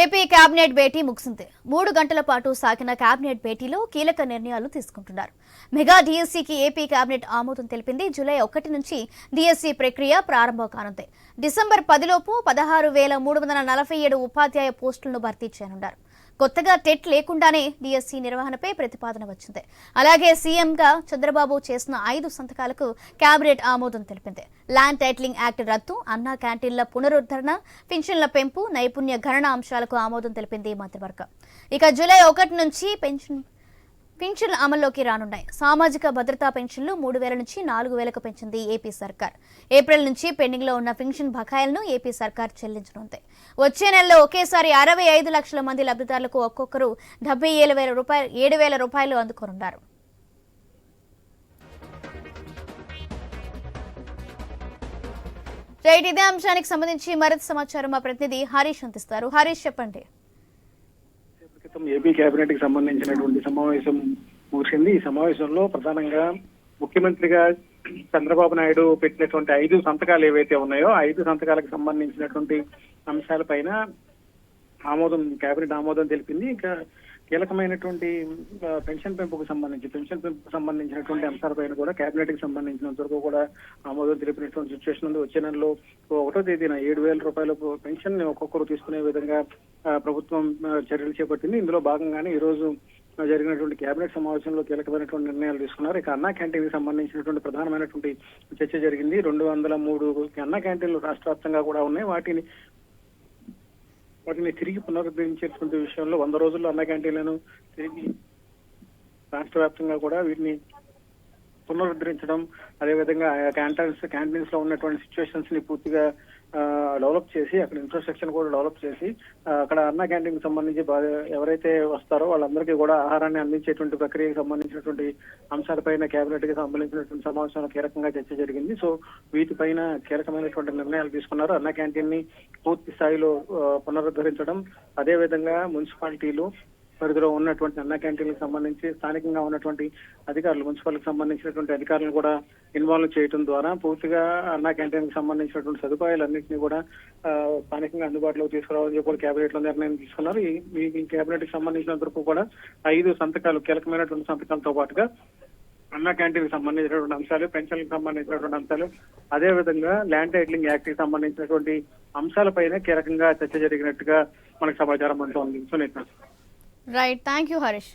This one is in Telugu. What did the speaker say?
ఏపీ కేబినెట్ భేటీ ముగిసింది. మూడు గంటల పాటు సాగిన కేబినెట్ భేటీలో కీలక నిర్ణయాలు తీసుకుంటున్నారు. మెగా డిఎస్సికి ఏపీ కేబినెట్ ఆమోదం తెలిపింది. జూలై ఒకటి నుంచి డిఎస్సి ప్రక్రియ ప్రారంభం కానుంది. డిసెంబర్ పదిలోపు పదహారు వేల మూడు వందల నలభై ఏడు ఉపాధ్యాయ పోస్టులను భర్తీ చేయనున్నారు. కొత్తగా టెట్ లేకుండానే డిఎస్సి నిర్వహణపై ప్రతిపాదన వచ్చింది. అలాగే సీఎంగా చంద్రబాబు చేసిన ఐదు సంతకాలకు కేబినెట్ ఆమోదం తెలిపింది. ల్యాండ్ టైటిలింగ్ యాక్ట్ రద్దు అన్నా క్యాంటీన్ల పునరుద్ధరణ పెన్షన్ల పెంపు నైపుణ్య గణన అంశాలకు ఆమోదం తెలిపింది మంత్రివర్గం. ఇక జూలై ఒకటి నుంచి పెన్షన్ పింఛన్లు అమల్లోకి రానున్నాయి. సామాజిక భద్రతా పెన్షన్లు మూడు వేల నుంచి నాలుగు వేలకు పెంచింది ఏపీ సర్కార్. ఏప్రిల్ నుంచి పెండింగ్లో ఉన్న పెన్షన్ బకాయిలను ఏపీ సర్కార్ చెల్లించనుంది. వచ్చే నెలలో ఒకేసారి అరవై ఐదు లక్షల మంది లబ్ధిదారులకు ఒక్కొక్కరు డెబ్బై ఏడు వేల రూపాయలు ఏడు వేల రూపాయలు అందుకోనున్నారు. రైట్ ఇదే అంశానికి సంబంధించి మరింత సమాచారం మా ప్రతినిధి హరీష్ అందిస్తారు. హరీష్ చెప్పండి. క్రితం ఏపీ కేబినెట్కి సంబంధించినటువంటి సమావేశం ముగిసింది. ఈ సమావేశంలో ప్రధానంగా ముఖ్యమంత్రిగా చంద్రబాబు నాయుడు పెట్టినటువంటి ఐదు సంతకాలు ఏవైతే ఉన్నాయో ఐదు సంతకాలకు సంబంధించినటువంటి అంశాలపైన ఆమోదం కేబినెట్ ఆమోదం తెలిపింది. ఇంకా కీలకమైనటువంటి పెన్షన్ పెంపుకు సంబంధించి పెన్షన్ పెంపుకు సంబంధించినటువంటి అంశాలపైన కూడా కేబినెట్కి సంబంధించినంత వరకు కూడా ఆమోదం తెలిపినటువంటి సిచ్యువేషన్ ఉంది. వచ్చే నెలలో ఒకటో తేదీన ఏడు వేల రూపాయల పెన్షన్ ఒక్కొక్కరు తీసుకునే విధంగా ప్రభుత్వం చర్యలు చేపట్టింది. ఇందులో భాగంగానే ఈ రోజు జరిగినటువంటి కేబినెట్ సమావేశంలో కీలకమైనటువంటి నిర్ణయాలు తీసుకున్నారు. ఇక అన్నా క్యాంటీన్కి సంబంధించినటువంటి ప్రధానమైనటువంటి చర్చ జరిగింది. రెండు వందల మూడు అన్నా క్యాంటీన్లు రాష్ట్ర వ్యాప్తంగా కూడా ఉన్నాయి. వాటిని వాటిని తిరిగి పునరుద్ధరించేటువంటి విషయంలో వంద రోజుల్లో అన్న క్యాంటీన్లను తిరిగి రాష్ట్ర వ్యాప్తంగా కూడా వీటిని పునరుద్ధరించడం అదేవిధంగా ఆ క్యాంటీన్స్ క్యాంటీన్స్లో ఉన్నటువంటి సిచ్యువేషన్స్ని పూర్తిగా డెవలప్ చేసి అక్కడ ఇన్ఫ్రాస్ట్రక్చర్ కూడా డెవలప్ చేసి అక్కడ అన్న క్యాంటీన్కి సంబంధించి ఎవరైతే వస్తారో వాళ్ళందరికీ కూడా ఆహారాన్ని అందించేటువంటి ప్రక్రియకి సంబంధించినటువంటి అంశాలపైన కేబినెట్కి సంబంధించినటువంటి సమావేశంలో కీలకంగా చర్చ జరిగింది. సో వీటిపైన కీలకమైనటువంటి నిర్ణయాలు తీసుకున్నారు. అన్న క్యాంటీన్ని పూర్తి స్థాయిలో పునరుద్ధరించడం అదేవిధంగా మున్సిపాలిటీలు పరిధిలో ఉన్నటువంటి అన్న క్యాంటీన్లకు సంబంధించి స్థానికంగా ఉన్నటువంటి అధికారులు మున్సిపాలిటీకి సంబంధించినటువంటి అధికారులను కూడా ఇన్వాల్వ్ చేయడం ద్వారా పూర్తిగా అన్న క్యాంటీన్కి సంబంధించినటువంటి సదుపాయాలన్నింటినీ కూడా స్థానికంగా అందుబాటులోకి తీసుకురావాలని చెప్పి కూడా కేబినెట్లో నిర్ణయం తీసుకున్నారు. ఈ కేబినెట్కి సంబంధించిన వరకు కూడా ఐదు సంతకాలు కీలకమైనటువంటి సంతకాలతో పాటుగా అన్న క్యాంటీన్కి సంబంధించినటువంటి అంశాలు పెన్షన్కి సంబంధించినటువంటి అంశాలు అదే విధంగా ల్యాండ్ టైటిలింగ్ యాక్ట్కి సంబంధించినటువంటి అంశాలపైన కీలకంగా చర్చ జరిగినట్టుగా మనకు సమాచారం ఉంటుంది Sunita. Right thank you Harish